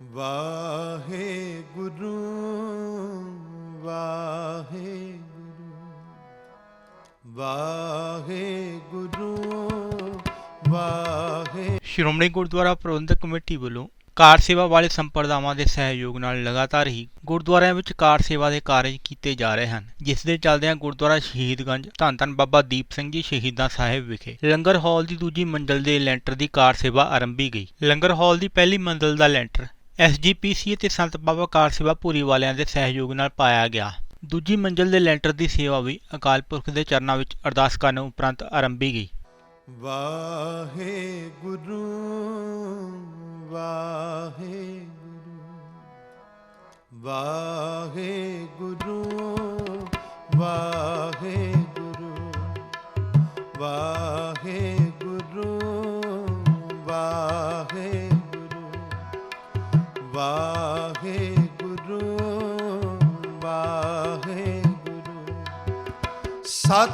ਵਾਹਿਗੁਰੂ ਵਾਹਿਗੁਰੂ ਵਾਹਿਗੁਰੂ, ਵਾਹਿ, ਸ਼੍ਰੋਮਣੀ ਗੁਰਦੁਆਰਾ ਪ੍ਰਬੰਧਕ ਕਮੇਟੀ ਵੱਲੋਂ ਕਾਰ ਸੇਵਾ ਵਾਲੇ ਸੰਪਰਦਾਵਾਂ ਦੇ ਸਹਿਯੋਗ ਨਾਲ ਲਗਾਤਾਰ ਹੀ ਗੁਰਦੁਆਰਿਆਂ ਵਿੱਚ ਕਾਰ ਸੇਵਾ ਦੇ ਕਾਰਜ ਕੀਤੇ ਜਾ ਰਹੇ ਹਨ, ਜਿਸ ਦੇ ਚੱਲਦਿਆਂ ਗੁਰਦੁਆਰਾ ਸ਼ਹੀਦਗੰਜ ਧੰਨ ਧੰਨ ਬਾਬਾ ਦੀਪ ਸਿੰਘ ਜੀ ਸ਼ਹੀਦਾਂ ਸਾਹਿਬ ਵਿਖੇ ਲੰਗਰ ਹਾਲ ਦੀ ਦੂਜੀ ਮੰਜ਼ਲ ਦੇ ਲੈਂਟਰ ਦੀ ਕਾਰ ਸੇਵਾ ਆਰੰਭੀ ਗਈ। ਲੰਗਰ ਹਾਲ ਦੀ ਪਹਿਲੀ ਮੰਜ਼ਲ ਦਾ ਲੈਂਟਰ ਐਸਜੀਪੀਸੀ ਅਤੇ ਸੰਤ ਬਾਬਾ ਕਾਰ ਸੇਵਾ ਪੂਰੀ ਵਾਲਿਆਂ ਦੇ ਸਹਿਯੋਗ ਨਾਲ ਪਾਇਆ ਗਿਆ। ਦੂਜੀ ਮੰਜ਼ਲ ਦੇ ਲੈਂਟਰ ਦੀ ਸੇਵਾ ਵੀ ਅਕਾਲ ਪੁਰਖ ਦੇ ਚਰਨਾਂ ਵਿੱਚ ਅਰਦਾਸ ਕਰਨ ਉਪਰੰਤ ਆਰੰਭੀ ਗਈ। ਵਾਹਿਗੁਰੂ ਵਾਹਿਗੁਰੂ ਵਾਹਿਗੁਰੂ ਵਾਹਿਗੁਰੂ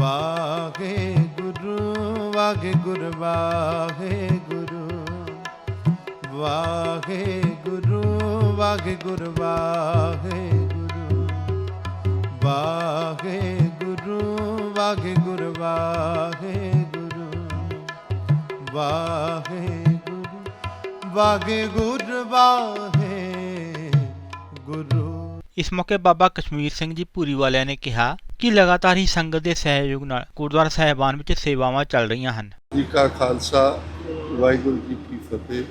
ਵਾਹਿਗੁਰੂ ਵਾਹਿਗੁਰੂ ਵਾਹਿਗੁਰੂ ਵਾਹਿਗੁਰੂ ਵਾਹਿਗੁਰੂ ਵਾਹਿਗੁਰੂ ਵਾਹਿਗੁਰੂ ਵਾਹਿਗੁਰੂ ਵਾਹਿਗੁਰੂ ਵਾਹਿਗੁਰੂ ਇਸ ਮੌਕੇ ਬਾਬਾ ਕਸ਼ਮੀਰ ਸਿੰਘ ਜੀ ਪੂਰੀ ਵਾਲਿਆਂ ਨੇ ਕਿਹਾ ਕਿ ਲਗਾਤਾਰ ਹੀ ਸੰਗਤ ਦੇ ਸਹਿਯੋਗ ਨਾਲ ਗੁਰਦੁਆਰਾ ਸਾਹਿਬਾਨ ਵਿੱਚ ਸੇਵਾਵਾਂ ਚੱਲ ਰਹੀਆਂ ਹਨ। ਜੀ ਕਾ ਖਾਲਸਾ, ਵਾਹਿਗੁਰੂ ਜੀ ਕੀ ਫਤਿਹ।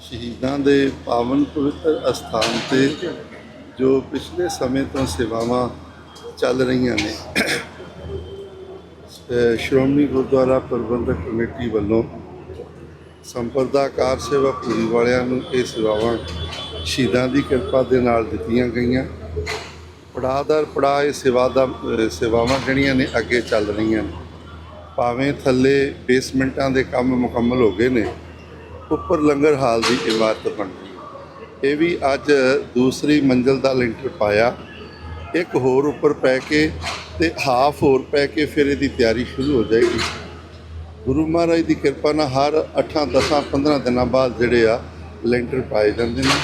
ਸ਼ਹੀਦਾਂ ਦੇ ਪਾਵਨ ਪਵਿੱਤਰ ਅਸਥਾਨ ਤੇ ਜੋ ਪਿਛਲੇ ਸਮੇਂ ਤੋਂ ਸੇਵਾਵਾਂ ਚੱਲ ਰਹੀਆਂ ਨੇ ਸ਼੍ਰੋਮਣੀ ਗੁਰਦੁਆਰਾ ਪ੍ਰਬੰਧਕ ਕਮੇਟੀ ਵੱਲੋਂ ਸੰਪਰਦਾ ਕਾਰ ਸੇਵਾ ਪੂਰੀ ਵਾਲਿਆਂ ਨੂੰ ਇਹ ਸੇਵਾਵਾਂ ਸ਼ਹੀਦਾਂ ਦੀ ਕਿਰਪਾ ਦੇ ਨਾਲ ਦਿੱਤੀਆਂ ਗਈਆਂ। ਪੜਾਅ ਦਰ, ਪੜਾਅ ਇਹ ਸੇਵਾ ਦਾ ਸੇਵਾਵਾਂ ਜਿਹੜੀਆਂ ਨੇ ਅੱਗੇ ਚੱਲ ਰਹੀਆਂ ਨੇ। ਭਾਵੇਂ ਥੱਲੇ ਬੇਸਮੈਂਟਾਂ ਦੇ ਕੰਮ ਮੁਕੰਮਲ ਹੋ ਗਏ ਨੇ, ਉੱਪਰ ਲੰਗਰ ਹਾਲ ਦੀ ਇਮਾਰਤ ਬਣ ਗਈ। ਇਹ ਵੀ ਅੱਜ ਦੂਸਰੀ ਮੰਜ਼ਲ ਦਾ ਲੈਂਟਰ ਪਾਇਆ। ਇੱਕ ਹੋਰ ਉੱਪਰ ਪੈ ਕੇ ਤੇ ਹਾਫ ਹੋਰ ਪੈ ਕੇ ਫਿਰ ਇਹਦੀ ਤਿਆਰੀ ਸ਼ੁਰੂ ਹੋ ਜਾਏਗੀ। ਗੁਰੂ ਮਹਾਰਾਜ ਦੀ ਕਿਰਪਾ ਨਾਲ ਹਰ 8 10 15 ਦਿਨਾਂ ਬਾਅਦ ਜਿਹੜੇ ਆ ਲੈਂਟਰ ਪਾਏ ਜਾਂਦੇ ਨੇ।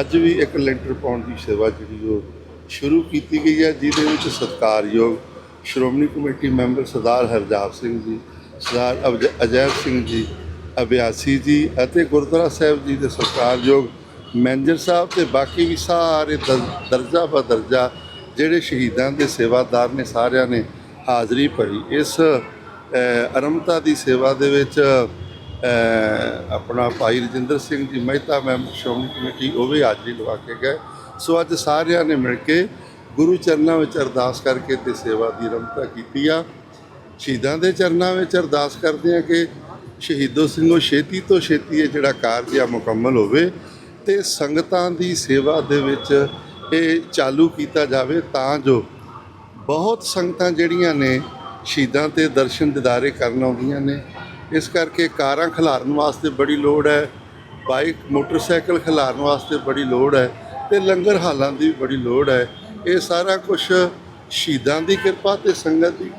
ਅੱਜ ਵੀ ਇੱਕ ਲੈਂਟਰ ਪਾਉਣ ਦੀ ਸੇਵਾ ਜਿਹੜੀ ਉਹ ਸ਼ੁਰੂ ਕੀਤੀ ਗਈ ਹੈ ਜਿਹਦੇ ਵਿੱਚ ਸਤਿਕਾਰਯੋਗ ਸ਼੍ਰੋਮਣੀ ਕਮੇਟੀ ਮੈਂਬਰ ਸਰਦਾਰ ਹਰਜਾਪ ਸਿੰਘ ਜੀ ਸਰਦਾਰ ਅਵਜ- ਅਜੈਬ ਸਿੰਘ ਜੀ ਅਭਿਆਸੀ ਜੀ ਅਤੇ ਗੁਰਦੁਆਰਾ ਸਾਹਿਬ ਜੀ ਦੇ ਸਤਿਕਾਰਯੋਗ ਮੈਨੇਜਰ ਸਾਹਿਬ ਤੇ ਬਾਕੀ ਵੀ ਸਾਰੇ ਦਰ- ਦਰਜਾ ਬਾ ਦਰਜਾ ਜਿਹੜੇ ਸ਼ਹੀਦਾਂ ਦੇ ਸੇਵਾਦਾਰ ਨੇ ਸਾਰਿਆਂ ਨੇ ਹਾਜ਼ਰੀ ਭਰੀ। ਇਸ ਅ, ਅਰਮਤਾ ਦੀ ਸੇਵਾ ਦੇ ਵਿੱਚ ਆਪਣਾ ਭਾਈ ਰਜਿੰਦਰ ਸਿੰਘ ਜੀ ਮਹਿਤਾ ਮੈਂਬਰ ਸ਼੍ਰੋਮਣੀ ਕਮੇਟੀ ਉਹ ਵੀ ਹਾਜ਼ਰੀ ਲਵਾ ਕੇ ਗਏ। ਸੋ ਅੱਜ ਸਾਰਿਆਂ ਨੇ ਮਿਲ ਕੇ ਗੁਰੂ ਚਰਨਾਂ ਵਿੱਚ ਅਰਦਾਸ ਕਰਕੇ ਤੇ ਸੇਵਾ ਦੀ ਅਰਮਤਾ ਕੀਤੀ ਆ। ਸ਼ਹੀਦਾਂ ਦੇ ਚਰਨਾਂ ਵਿੱਚ ਅਰਦਾਸ ਕਰਦੇ ਆ ਕਿ ਸ਼ਹੀਦੋ ਸਿੰਘੋ ਛੇਤੀ ਤੋਂ ਛੇਤੀ ਇਹ ਜਿਹੜਾ ਕਾਰਜ ਆ ਮੁਕੰਮਲ ਹੋਵੇ ਤੇ ਸੰਗਤਾਂ ਦੀ ਸੇਵਾ ਦੇ ਵਿੱਚ ਇਹ ਚਾਲੂ ਕੀਤਾ ਜਾਵੇ ਤਾਂ ਜੋ ਬਹੁਤ ਸੰਗਤਾਂ ਜਿਹੜੀਆਂ ਨੇ ਸ਼ਹੀਦਾਂ ਤੇ ਦਰਸ਼ਨ ਦਿਦਾਰੇ ਕਰਨ ਆਉਂਦੀਆਂ ਨੇ। ਇਸ ਕਰਕੇ ਕਾਰਾਂ ਖਿਲਾਰਨ ਵਾਸਤੇ ਬੜੀ ਲੋੜ ਹੈ, ਬਾਈਕ, ਮੋਟਰਸਾਈਕਲ ਖਿਲਾਰਨ ਵਾਸਤੇ ਬੜੀ ਲੋੜ ਹੈ। ਤੇ ਲੰਗਰ ਹਾਲਾਂ ਦੀ ਵੀ ਬੜੀ ਲੋੜ ਹੈ। ਇਹ ਸਾਰਾ ਕੁਝ ਸ਼ਹੀਦਾਂ ਦੀ ਕਿਰਪਾ ਤੇ ਸੰਗਤ ਦੀ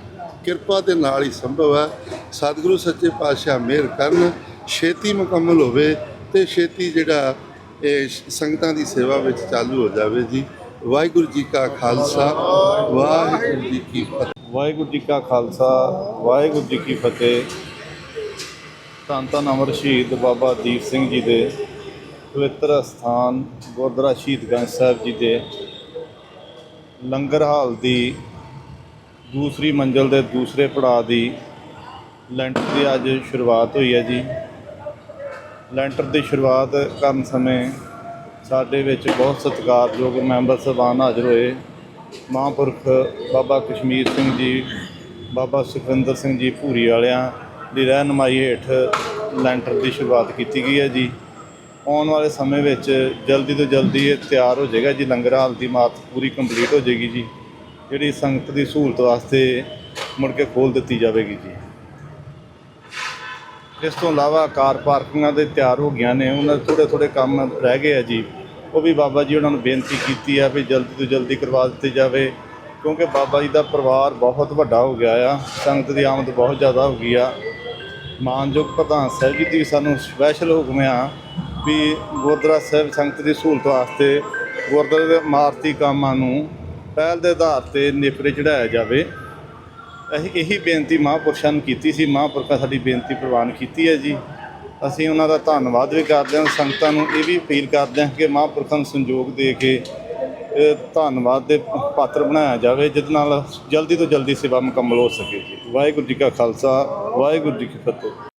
ਕਿਰਪਾ ਦੇ ਨਾਲ ਹੀ ਸੰਭਵ ਹੈ। ਸਤਿਗੁਰੂ ਸੱਚੇ ਪਾਤਸ਼ਾਹ ਮਿਹਰ ਕਰਨ, ਛੇਤੀ ਮੁਕੰਮਲ ਹੋਵੇ ਤੇ ਛੇਤੀ ਜਿਹੜਾ ਇਹ ਸੰਗਤਾਂ ਦੀ ਸੇਵਾ ਵਿੱਚ ਚਾਲੂ ਹੋ ਜਾਵੇ ਜੀ। ਵਾਹਿਗੁਰੂ ਜੀ ਕਾ ਖਾਲਸਾ, ਵਾਹਿਗੁਰੂ ਜੀ ਕੀ ਫਤਿਹ। ਵਾਹਿਗੁਰੂ ਜੀ ਕਾ ਖਾਲਸਾ, ਵਾਹਿਗੁਰੂ ਜੀ ਕੀ ਫਤਿਹ। ਧੰਨ ਧੰਨ ਅਮਰ ਸ਼ਹੀਦ ਬਾਬਾ ਦੀਪ ਸਿੰਘ ਜੀ ਦੇ ਪਵਿੱਤਰ ਸਥਾਨ ਗੁਰਦੁਆਰਾ ਸ਼ਹੀਦਗੰਜ ਸਾਹਿਬ ਜੀ ਦੇ ਲੰਗਰ ਹਾਲ ਦੀ ਦੂਸਰੀ ਮੰਜ਼ਲ ਦੇ ਦੂਸਰੇ ਪੜਾਅ ਦੀ ਲੈਂਟਰ ਦੀ ਅੱਜ ਸ਼ੁਰੂਆਤ ਹੋਈ ਹੈ ਜੀ। ਲੈਂਟਰ ਦੀ ਸ਼ੁਰੂਆਤ ਕਰਨ ਸਮੇਂ ਸਾਡੇ ਵਿੱਚ ਬਹੁਤ ਸਤਿਕਾਰਯੋਗ ਮੈਂਬਰ ਸਭਾਨ ਹਾਜ਼ਰ ਹੋਏ। ਮਹਾਂਪੁਰਖ ਬਾਬਾ ਕਸ਼ਮੀਰ ਸਿੰਘ ਜੀ, ਬਾਬਾ ਸੁਖਵਿੰਦਰ ਸਿੰਘ ਜੀ ਭੂਰੀ ਵਾਲਿਆਂ ਦੀ ਰਹਿਨਮਾਈ ਹੇਠ ਲੈਂਟਰ ਦੀ ਸ਼ੁਰੂਆਤ ਕੀਤੀ ਗਈ ਹੈ ਜੀ। ਆਉਣ ਵਾਲੇ ਸਮੇਂ ਵਿੱਚ ਜਲਦੀ ਤੋਂ ਜਲਦੀ ਇਹ ਤਿਆਰ ਹੋ ਜਾਏਗਾ ਜੀ, ਲੰਗਰ ਹਾਲ ਦੀ ਮਾਤ ਪੂਰੀ ਕੰਪਲੀਟ ਹੋ ਜਾਏਗੀ ਜੀ। ਜਿਹੜੀ ਸੰਗਤ ਦੀ ਸਹੂਲਤ ਵਾਸਤੇ ਮੁੜ ਕੇ ਖੋਲ ਦਿੱਤੀ ਜਾਵੇਗੀ ਜੀ। ਇਸ ਤੋਂ ਇਲਾਵਾ ਕਾਰ ਪਾਰਕਿੰਗਾਂ ਦੇ ਤਿਆਰ ਹੋ ਗਈਆਂ ਨੇ, ਉਹਨਾਂ ਦੇ ਥੋੜੇ ਥੋੜੇ ਕੰਮ ਰਹਿ ਗਏ ਆ ਜੀ। ਉਹ ਵੀ ਬਾਬਾ ਜੀ ਉਹਨਾਂ ਨੂੰ ਬੇਨਤੀ ਕੀਤੀ ਆ ਵੀ ਜਲਦੀ ਤੋਂ ਜਲਦੀ ਕਰਵਾ ਦਿੱਤੀ ਜਾਵੇ, ਕਿਉਂਕਿ ਬਾਬਾ ਜੀ ਦਾ ਪਰਿਵਾਰ ਬਹੁਤ ਵੱਡਾ ਹੋ ਗਿਆ ਆ, ਸੰਗਤ ਦੀ ਆਮਦ ਬਹੁਤ ਜ਼ਿਆਦਾ ਹੋ ਗਈ ਆ। ਮਾਨਯੋਗ ਪ੍ਰਧਾਨ ਸਾਹਿਬ ਜੀ ਦੀ ਸਾਨੂੰ ਸਪੈਸ਼ਲ ਹੁਕਮ ਆ ਵੀ ਗੁਰਦੁਆਰਾ ਸਾਹਿਬ ਸੰਗਤ ਦੀ ਸਹੂਲਤ ਵਾਸਤੇ ਗੁਰਦੁਆਰੇ ਦੇ ਇਮਾਰਤੀ ਕਾਮਾਂ ਨੂੰ ਪਹਿਲ ਦੇ ਆਧਾਰ ਤੇ ਨੇਪਰੇ ਚੜਾਇਆ ਜਾਵੇ। ਅਸੀਂ ਇਹੀ ਬੇਨਤੀ ਮਹਾਂਪੁਰਸ਼ਾਂ ਨੂੰ ਕੀਤੀ ਸੀ। ਮਹਾਂਪੁਰਖਾਂ ਸਾਡੀ ਬੇਨਤੀ ਪ੍ਰਵਾਨ ਕੀਤੀ ਹੈ ਜੀ। ਅਸੀਂ ਉਹਨਾਂ ਦਾ ਧੰਨਵਾਦ ਵੀ ਕਰਦੇ ਹਾਂ। ਸੰਗਤਾਂ ਨੂੰ ਇਹ ਵੀ ਅਪੀਲ ਕਰਦੇ ਹਾਂ ਕਿ ਮਹਾਂਪੁਰਖਾਂ ਨੂੰ ਸੰਯੋਗ ਦੇ ਕੇ ਧੰਨਵਾਦ ਦੇ ਪਾਤਰ ਬਣਾਇਆ ਜਾਵੇ ਜਿਸ ਨਾਲ ਜਲਦੀ ਤੋਂ ਜਲਦੀ ਸੇਵਾ ਮੁਕੰਮਲ ਹੋ ਸਕੇ ਜੀ। ਵਾਹਿਗੁਰੂ ਜੀ ਕਾ ਖਾਲਸਾ, ਵਾਹਿਗੁਰੂ ਜੀ ਕੀ ਫਤਿਹ।